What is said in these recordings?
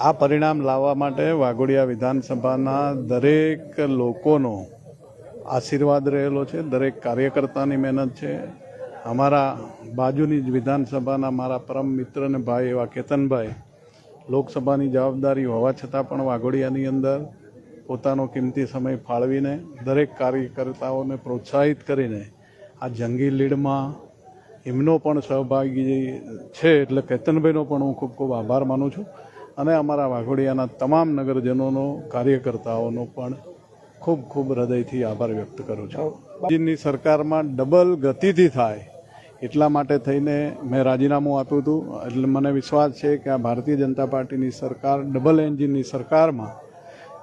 આ પરિણામ લાવવા માટે વાઘોડિયા વિધાનસભાના દરેક લોકોનો આશીર્વાદ રહેલો છે, દરેક કાર્યકર્તાની મહેનત છે. અમારા બાજુની જ વિધાનસભાના મારા પરમ મિત્ર અને ભાઈ એવા કેતનભાઈ, લોકસભાની જવાબદારી હોવા છતાં પણ વાઘોડિયાની અંદર પોતાનો કિંમતી સમય ફાળવીને દરેક કાર્યકર્તાઓને પ્રોત્સાહિત કરીને આ જંગી લીડમાં એમનો પણ સહભાગી છે એટલે કેતનભાઈનો પણ હું ખૂબ ખૂબ આભાર માનું છું. અને અમારા વાઘોડિયાના તમામ નગરજનોનો, કાર્યકર્તાઓનો પણ ખૂબ ખૂબ હૃદયથી આભાર વ્યક્ત કરું છું. ચીનની સરકારમાં ડબલ ગતિથી થાય એટલા માટે થઈને મેં રાજીનામું આપ્યું હતું. એટલે મને વિશ્વાસ છે કે આ ભારતીય જનતા પાર્ટીની સરકાર, ડબલ એન્જિનની સરકારમાં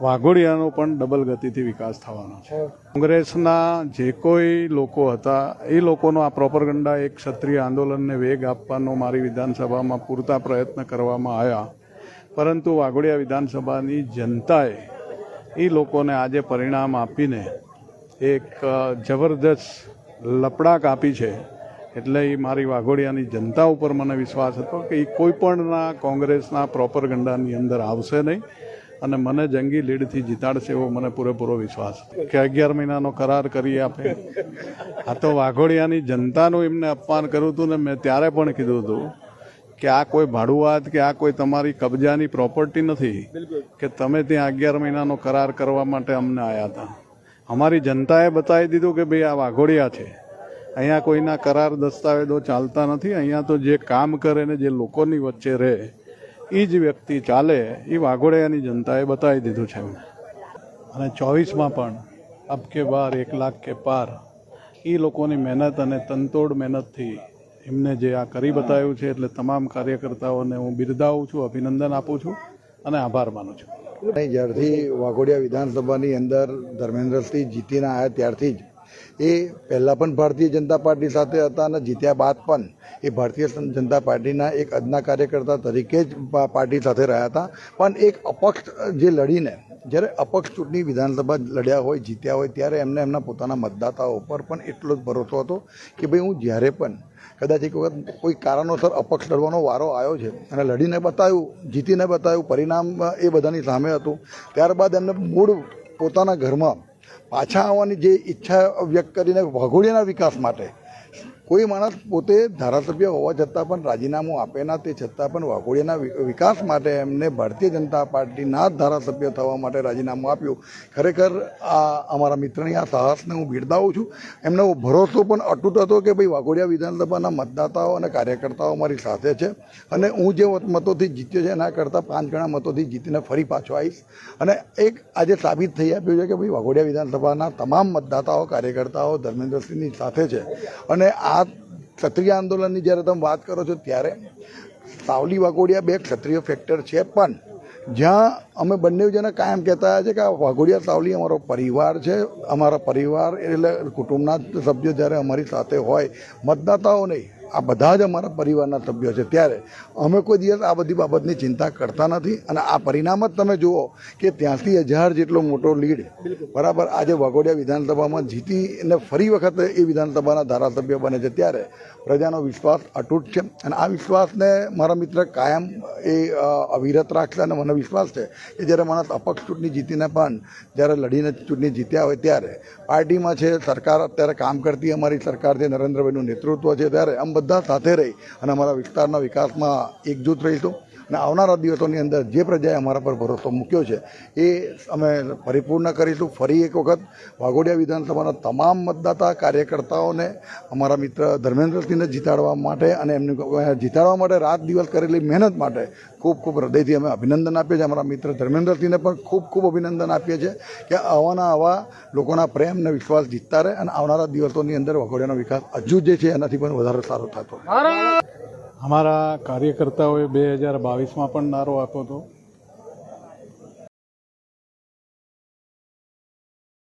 વાઘોડિયાનો પણ ડબલ ગતિથી વિકાસ થવાનો છે. કોંગ્રેસના જે કોઈ લોકો હતા, એ લોકોનો આ પ્રોપરગંડા એક ક્ષત્રિય આંદોલનને વેગ આપવાનો મારી વિધાનસભામાં પૂરતા પ્રયત્ન કરવામાં આવ્યા. પરંતુ વાઘોડિયા વિધાનસભાની જનતાએ એ લોકોને આજે પરિણામ આપીને એક જબરદસ્ત લપડાક આપી છે. એટલે એ મારી વાઘોડિયાની જનતા ઉપર મને વિશ્વાસ હતો કે એ કોઈપણના કોંગ્રેસના પ્રોપર ગંડાની અંદર આવશે નહીં અને મને જંગી લીડથી જીતાડશે એવો મને પૂરેપૂરો વિશ્વાસ કે અગિયાર મહિનાનો કરાર કરી આપે. આ તો વાઘોડિયાની જનતાનું એમને અપમાન કર્યું હતું ને મેં ત્યારે પણ કીધું હતું કે આ કોઈ ભાડુઆત કે આ કોઈ તમારી કબજાની પ્રોપર્ટી નથી કે તમે ત્યાં અગિયાર મહિનાનો કરાર કરવા માટે અમને આવ્યા હતા. અમારી જનતાએ બતાવી દીધું કે ભાઈ આ વાઘોડિયા છે. અહીંયા કોઈના કરાર દસ્તાવેજો ચાલતા નથી અહીંયા તો જે કામ કરે ને જે લોકોની વચ્ચે રહે એ જ વ્યક્તિ ચાલે એ વાઘોડિયાની જનતાએ બતાવી દીધું છે અને ચોવીસમાં પણ અબ કે બાર એક લાખ કે પાર એ લોકોની મહેનત અને તનતોડ મહેનતથી એમને જે આ કરી બતાવ્યું છે એટલે તમામ કાર્યકર્તાઓને હું બિરદાવું છું, અભિનંદન આપું છું અને આભાર માનું છું. જ્યારથી વાઘોડિયા વિધાનસભાની અંદર ધર્મેન્દ્રસિંહ જીતીને આવ્યા ત્યારથી જ એ પહેલાં પણ ભારતીય જનતા પાર્ટી સાથે હતા અને જીત્યા બાદ પણ એ ભારતીય જનતા પાર્ટીના એક અદના કાર્યકર્તા તરીકે જ પાર્ટી સાથે રહ્યા હતા. પણ એક અપક્ષ જે લડીને, જ્યારે અપક્ષ ચૂંટણી વિધાનસભા લડ્યા હોય, જીત્યા હોય, ત્યારે એમને એમના પોતાના મતદાતાઓ ઉપર પણ એટલો જ ભરોસો હતો કે ભાઈ હું જ્યારે પણ કદાચ એક વખત કોઈ કારણોસર અપક્ષ લડવાનો વારો આવ્યો છે અને લડીને બતાવ્યું જીતીને બતાવ્યું પરિણામ એ બધાની સામે હતું. ત્યારબાદ એમને મૂળ પોતાના ઘરમાં પાછા આવવાની જે ઈચ્છા વ્યક્ત કરીને વાઘોડિયાના વિકાસ માટે કોઈ માણસ પોતે ધારાસભ્ય હોવા છતાં પણ રાજીનામું આપે ના, તે છતાં પણ વાઘોડિયાના વિકાસ માટે એમને ભારતીય જનતા પાર્ટીના ધારાસભ્ય થવા માટે રાજીનામું આપ્યું. ખરેખર આ અમારા મિત્રની આ સાહસને હું બિરદાવું છું. એમનો ભરોસો પણ અટૂટ હતો કે ભાઈ વાઘોડિયા વિધાનસભાના મતદાતાઓ અને કાર્યકર્તાઓ મારી સાથે છે અને હું જે મતોથી જીત્યો છે એના કરતાં પાંચ ગણા મતોથી જીતીને ફરી પાછો આવીશ. અને એક આજે સાબિત થઈ આપ્યું છે કે ભાઈ વાઘોડિયા વિધાનસભાના તમામ મતદાતાઓ, કાર્યકર્તાઓ ધર્મેન્દ્રસિંહની સાથે છે. અને આ ક્ષત્રિય આંદોલનની જ્યારે તમે વાત કરો છો ત્યારે સાવલી વાઘોડિયા બે ક્ષત્રિય ફેક્ટર છે. પણ જ્યાં અમે બંને જણા કાયમ કહેતા છે કે આ વાઘોડિયા સાવલી અમારો પરિવાર છે. અમારા પરિવાર એટલે કુટુંબના સભ્યો જ્યારે અમારી સાથે હોય, મતદાતાઓ નહીં. આ બધા જ અમારા પરિવારના સભ્યો છે. ત્યારે અમે કોઈ દિવસ આ બધી બાબતની ચિંતા કરતા નથી અને આ પરિણામ જ તમે જુઓ કે ત્યાંથી હજાર જેટલો મોટો લીડ બરાબર આજે વાઘોડિયા વિધાનસભામાં જીતીને ફરી વખત એ વિધાનસભાના ધારાસભ્ય બને છે. ત્યારે પ્રજાનો વિશ્વાસ અતૂટ છે અને આ વિશ્વાસને મારા મિત્ર કાયમ એ અવિરત રાખશે અને મને વિશ્વાસ છે કે જ્યારે માણસ અપક્ષ ચૂંટણી જીતીને પણ જ્યારે લડીને ચૂંટણી જીત્યા હોય ત્યારે પાર્ટીમાં છે સરકાર અત્યારે કામ કરતી અમારી સરકાર છે નરેન્દ્રભાઈનું નેતૃત્વ છે. ત્યારે આમ બધા સાથે રહી અને અમારા વિસ્તારના વિકાસમાં એકજૂથ રહીશું. અને આવનારા દિવસોની અંદર જે પ્રજાએ અમારા પર ભરોસો મૂક્યો છે, એ અમે પરિપૂર્ણ કરીશું. ફરી એક વખત વાઘોડિયા વિધાનસભાના તમામ મતદાતા કાર્યકર્તાઓને અમારા મિત્ર ધર્મેન્દ્રસિંહને જીતાડવા માટે અને એમને જીતાડવા માટે રાત દિવસ કરેલી મહેનત માટે ખૂબ ખૂબ હૃદયથી અમે અભિનંદન આપીએ છીએ. અમારા મિત્ર ધર્મેન્દ્રસિંહને પણ ખૂબ ખૂબ અભિનંદન આપીએ છીએ કે આવાના આવા લોકોના પ્રેમ અને વિશ્વાસ જીતતા રહે અને આવનારા દિવસોની અંદર વાઘોડિયાનો વિકાસ હજુ જે છે એનાથી પણ વધારે સારો થતો અમારા કાર્યકર્તાઓએ બે હજાર બાવીસમાં પણ નારો આપ્યો હતો.